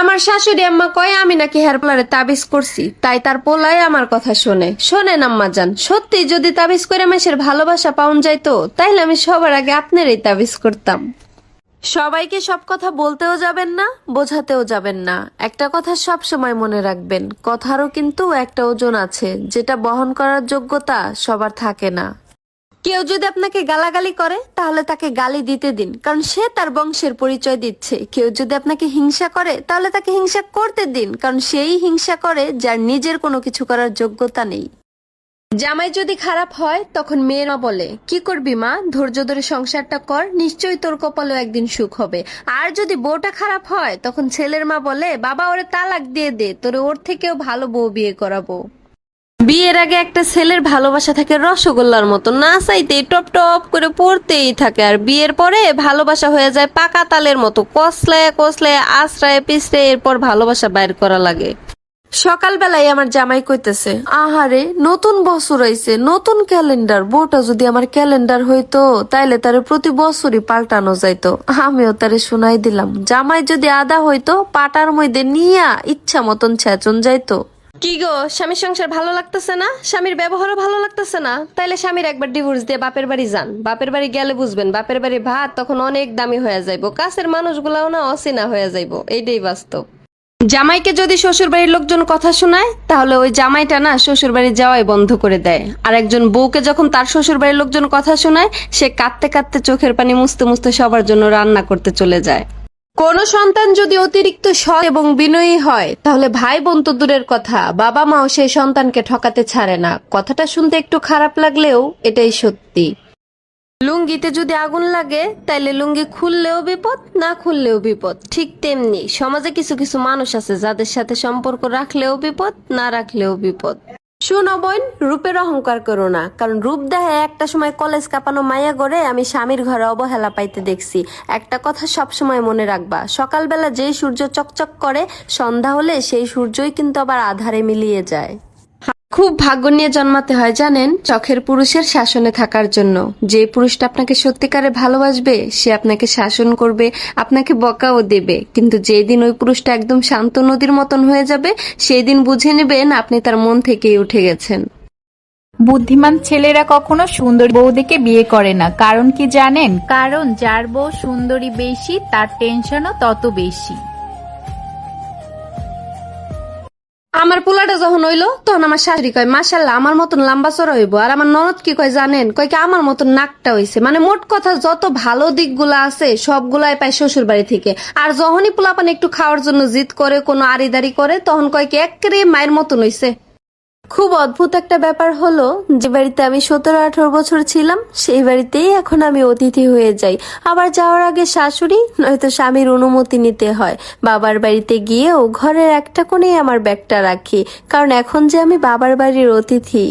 আমার শাশুড়ি আম্মা কয়, আমি নাকি হেয়ার পার্লারে তাবিজ করছি, তাই তার পোলাই আমার কথা শোনে। শোনেন আম্মা যান সত্যি যদি তাবিজ করে মাসের ভালোবাসা পাউন যাইতো, তাইলে আমি সবার আগে আপনারই তাবিজ করতাম। সবাইকে সব কথা বলতেও যাবেন না, বোঝাতেও যাবেন না। একটা কথা সব সময় মনে রাখবেন, কথারও কিন্তু একটা ওজন আছে, যেটা বহন করার যোগ্যতা সবার থাকে না। কেউ যদি আপনাকে গালাগালি করে, তাহলে তাকে গালি দিতে দিন, কারণ সে তার বংশের পরিচয় দিচ্ছে। কেউ যদি আপনাকে হিংসা করে, তাহলে তাকে হিংসা করতে দিন, কারণ সেই হিংসা করে যার নিজের কোনো কিছু করার যোগ্যতা নেই। জামাই যদি খারাপ হয়, তখন মেয়েরা বলে, কি করবি মা? ধৈর্য ধরে সংসারটা কর, নিশ্চয়ই তোর কপালেও একদিন সুখ হবে। আর যদি বউটা খারাপ হয়, তখন ছেলের মা বলে, বাবা, ওরে তালাক দিয়ে দে, তোরে ওর থেকেও ভালো বউ বিয়ে করাবো। বিয়ের আগে একটা ছেলের ভালোবাসা থাকে রসগোল্লার মতো। না চাইতে টপ টপ করে পড়তেই থাকে। আর বিয়ের পরে ভালোবাসা হয়ে যায় পাকা তালের মতো। কসলায় কসলায়, আশ্রয় পিছড়ে এরপর ভালোবাসা বাইর করা লাগে। সকালবেলায় আমার জামাই কইতেছে, আহারে, নতুন বছর আইছে, নতুন ক্যালেন্ডার। বউটা যদি আমার ক্যালেন্ডার হইতো, তাইলে তারে প্রতি বছরই পাল্টানো যাইতো। আমিও তারে শুনাই দিলাম। জামাই যদি আদা হইতো, পাটার মধ্যে নিয়া ইচ্ছা মতন ছেচন যাইতো। কি গো, স্বামীর সংসার ভালো লাগতেছে না? স্বামীর ব্যবহারও ভালো লাগতেছে না। তাইলে স্বামীর একবার ডিভোর্স দিয়ে বাপের বাড়ি যান। বাপের বাড়ি গেলে বুঝবেন, বাপের বাড়ি ভাত তখন অনেক দামি হয়ে যাইবো। কাছের মানুষগুলাও না অচেনা হয়ে যাইবো। এইটাই বাস্তব। জামাইকে যদি শ্বশুর বাড়ির লোকজন কথা শোনায়, তাহলে ওই জামাইটা না শ্বশুর বাড়ি যাওয়াই বন্ধ করে দেয়। আর একজন বউকে যখন তার শ্বশুর বাড়ির লোকজন কথা শোনায়, সে কাঁদতে কাঁদতে চোখের পানি মুছতে মুছতে সবার জন্য রান্না করতে চলে যায়। কোন সন্তান যদি অতিরিক্ত সৎ এবং বিনয়ী হয়, তাহলে ভাই বোন তো দূরের কথা বাবা মাও সেই সন্তানকে ঠকাতে ছাড়ে না। কথাটা শুনতে একটু খারাপ লাগলেও এটাই সত্যি। লুঙ্গিতে যদি আগুন লাগে, তাইলে লুঙ্গি খুললেও বিপদ, না খুললেও বিপদ। ঠিক তেমনি সমাজে কিছু কিছু মানুষ আছে, যাদের সাথে সম্পর্ক রাখলেও বিপদ, না রাখলেও বিপদ। শুনো বোন, রূপের অহংকার করো না। কারণ রূপ দেহে একটা সময় কলেজ কাঁপানো মায়া গড়ে আমি স্বামীর ঘরে অবহেলা পাইতে দেখছি। একটা কথা সব সময় মনে রাখবা, সকালবেলা যেই সূর্য চকচক করে, সন্ধ্যা হলে সেই সূর্যই কিন্তু আবার আধারে মিলিয়ে যায়। খুব ভাগ্য নিয়ে জন্মাতে হয় জানেন? চখের পুরুষের শাসনে থাকার জন্য। যে পুরুষটা আপনাকে সত্যিকারে ভালোবাসবে সে আপনাকে শাসন করবে আপনাকে বকাও দেবে। কিন্তু যেদিন ওই পুরুষটা একদম শান্ত নদীর মতন হয়ে যাবে সেই দিন বুঝে নেবেন আপনি তার মন থেকেই উঠে গেছেন। বুদ্ধিমান ছেলেরা কখনো সুন্দর বউদিকে বিয়ে করে না। কারণ কি জানেন? কারণ যার বউ সুন্দরী বেশি তার টেনশনও তত বেশি। আমার পোলাটা যখন হইল, তখন আমার শাশুড়ি কয় মাসাল্লাহ আমার মতন লম্বা চড়া হইব। আর আমার ননদ কি কয় জানেন? কয় কি, আমার মতন নাকটা হইছে। মানে মোট কথা, যত ভালো দিকগুলা আছে, সবগুলাই পায় শ্বশুর বাড়ি থেকে। আর যখনই পোলাপান একটু খাওয়ার জন্য জিদ করে, কোনো আড়িদারি করে, তখন কয় কি এক মায়ের মতন হইছে। খুব অদ্ভুত একটা ব্যাপার হলো, যে বাড়িতে আমি সতেরো আঠারো বছর ছিলাম, সেই বাড়িতেই এখন আমি অতিথি হয়ে যাই। আবার যাওয়ার আগে শাশুড়ি, নয়তো স্বামীর অনুমতি নিতে হয়। বাবার বাড়িতে গিয়েও ঘরের একটা কোণেই আমার ব্যাগটা রাখি, কারণ এখন যে আমি বাবার বাড়ির অতিথি।